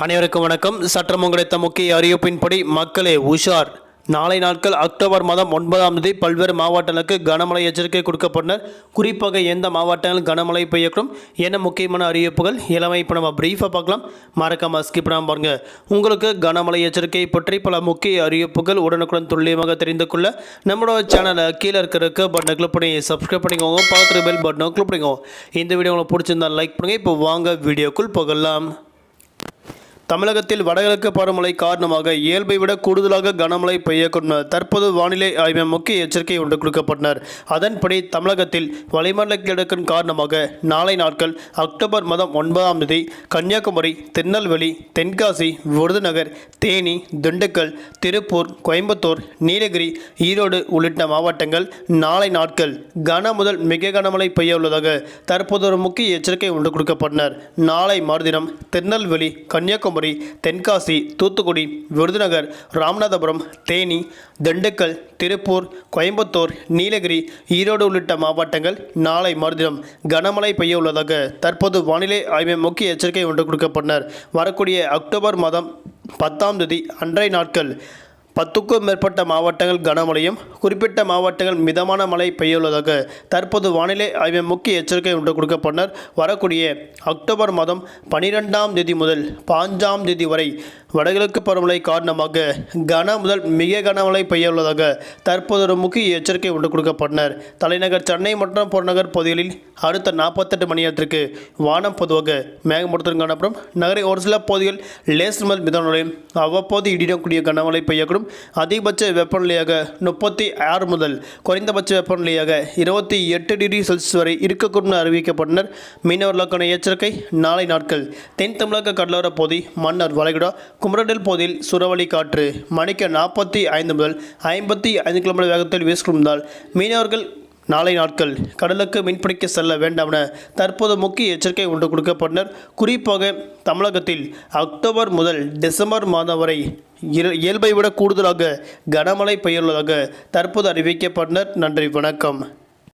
அனைவருக்கும் வணக்கம். சற்றம் கிடைத்த முக்கிய அறிவிப்பின்படி மக்களே உஷார். நாளை நாட்கள் அக்டோபர் மாதம் ஒன்பதாம் தேதி பல்வேறு மாவட்டங்களுக்கு கனமழை எச்சரிக்கை கொடுக்கப்பட்டனர் குறிப்பாக எந்த மாவட்டங்கள் கனமழை பெய்யக்கூடும் என்ன முக்கியமான அறிவிப்புகள் இளமை. இப்போ நம்ம பிரீஃபாக பார்க்கலாம். மறக்காமல் ஸ்கிப் பண்ணாமல் பாருங்கள் உங்களுக்கு கனமழை எச்சரிக்கை பற்றி பல முக்கிய அறிவிப்புகள் உடனுக்குடன் துல்லியமாக தெரிந்து கொள்ள நம்மளோட சேனலை கீழே இருக்கிற பட்டனை கிளிக் பண்ணி சப்ஸ்கிரைப் பண்ணிக்கோங்க. பக்கத்தில் பெல் பட்டனை கிளிக் பண்ணிக்கோங்க. இந்த வீடியோ உங்களுக்கு பிடிச்சிருந்தா லைக் பண்ணுங்க. இப்போ வாங்க வீடியோக்குள் போகலாம். தமிழகத்தில் வடகிழக்கு பருவமழை காரணமாக இயல்பை விட கூடுதலாக கனமழை பெய்யக்கூடும் தற்போது வானிலை ஆய்வு முக்கிய எச்சரிக்கை ஒன்று கொடுக்கப்பட்டனர். அதன்படி தமிழகத்தில் வளிமண்டல கிழக்கின் காரணமாக நாளை நாட்கள் அக்டோபர் மாதம் ஒன்பதாம் தேதி கன்னியாகுமரி திருநெல்வேலி தென்காசி விருதுநகர் தேனி திண்டுக்கல் திருப்பூர் கோயம்புத்தூர் நீலகிரி ஈரோடு உள்ளிட்ட மாவட்டங்கள் நாளை நாட்கள் கன முதல் மிக கனமழை பெய்ய உள்ளதாக தற்போது ஒரு முக்கிய எச்சரிக்கை ஒன்று கொடுக்கப்பட்டனர். நாளை மறுதினம் திருநெல்வேலி கன்னியாகுமரி தென்காசி தூத்துக்குடி விருதுநகர் ராமநாதபுரம் தேனி திண்டுக்கல் திருப்பூர் கோயம்புத்தூர் நீலகிரி ஈரோடு உள்ளிட்ட மாவட்டங்கள் நாளை மறுதினம் கனமழை பெய்ய உள்ளதாக தற்போது வானிலை ஆய்வு முக்கிய எச்சரிக்கை ஒன்று கொடுக்கப்பட்டனர். வரக்கூடிய அக்டோபர் மாதம் பத்தாம் தேதி அன்றைய நாட்கள் பத்துக்கும் மேற்பட்ட மாவட்டங்கள் கனமழையும் குறிப்பிட்ட மாவட்டங்கள் மிதமான மழை பெய்யுள்ளதாக தற்போது வானிலை ஆய்வு முக்கிய எச்சரிக்கை ஒன்று கொடுக்கப்பட்டனர். வரக்கூடிய அக்டோபர் மாதம் பனிரெண்டாம் தேதி முதல் பாஞ்சாம் தேதி வரை வடகிழக்கு பருவமழை காரணமாக கன முதல் மிக கனமழை பெய்ய உள்ளதாக தற்போது ஒரு முக்கிய எச்சரிக்கை ஒன்று கொடுக்கப்பட்டனர். தலைநகர் சென்னை மற்றும் புறநகர் பகுதிகளில் அடுத்த நாற்பத்தெட்டு மணி நேரத்திற்கு வானம் பொதுவாக மேகமூட்டத்துடன் காணப்படும். நகரை ஒரு சில பகுதிகள் லேஸ் முதல் மிதமழையும் அவ்வப்போது இடிடக்கூடிய கனமழை பெய்யக்கூடும். அதிகபட்ச வெப்பநிலையாக முப்பத்தி ஆறு முதல் குறைந்தபட்ச வெப்பநிலையாக இருபத்தி எட்டு டிகிரி செல்சியஸ் வரை இருக்கக்கூடும் என அறிவிக்கப்பட்டனர். மீனவர்களுக்கான எச்சரிக்கை நாளை நாட்கள். தென் தமிழக கடலோர பகுதி மன்னர் வளைகுடா குமரடல் பகுதியில் சுறவழி காற்று மணிக்கு நாற்பத்தி ஐந்து முதல் ஐம்பத்தி ஐந்து கிலோமீட்டர் வேகத்தில் வீசிக்கொண்டால் மீனவர்கள் நாளை நாட்கள் கடலுக்கு மீன்பிடிக்க செல்ல வேண்டாம் என தற்போது முக்கிய எச்சரிக்கை ஒன்று கொடுக்கப்பட்டனர் குறிப்பாக தமிழகத்தில் அக்டோபர் முதல் டிசம்பர் மாதம் வரை இயல்- இயல்பை விட கூடுதலாக கனமழை பெய்யுள்ளதாக தற்போது அறிவிக்கப்பட்டனர் நன்றி வணக்கம்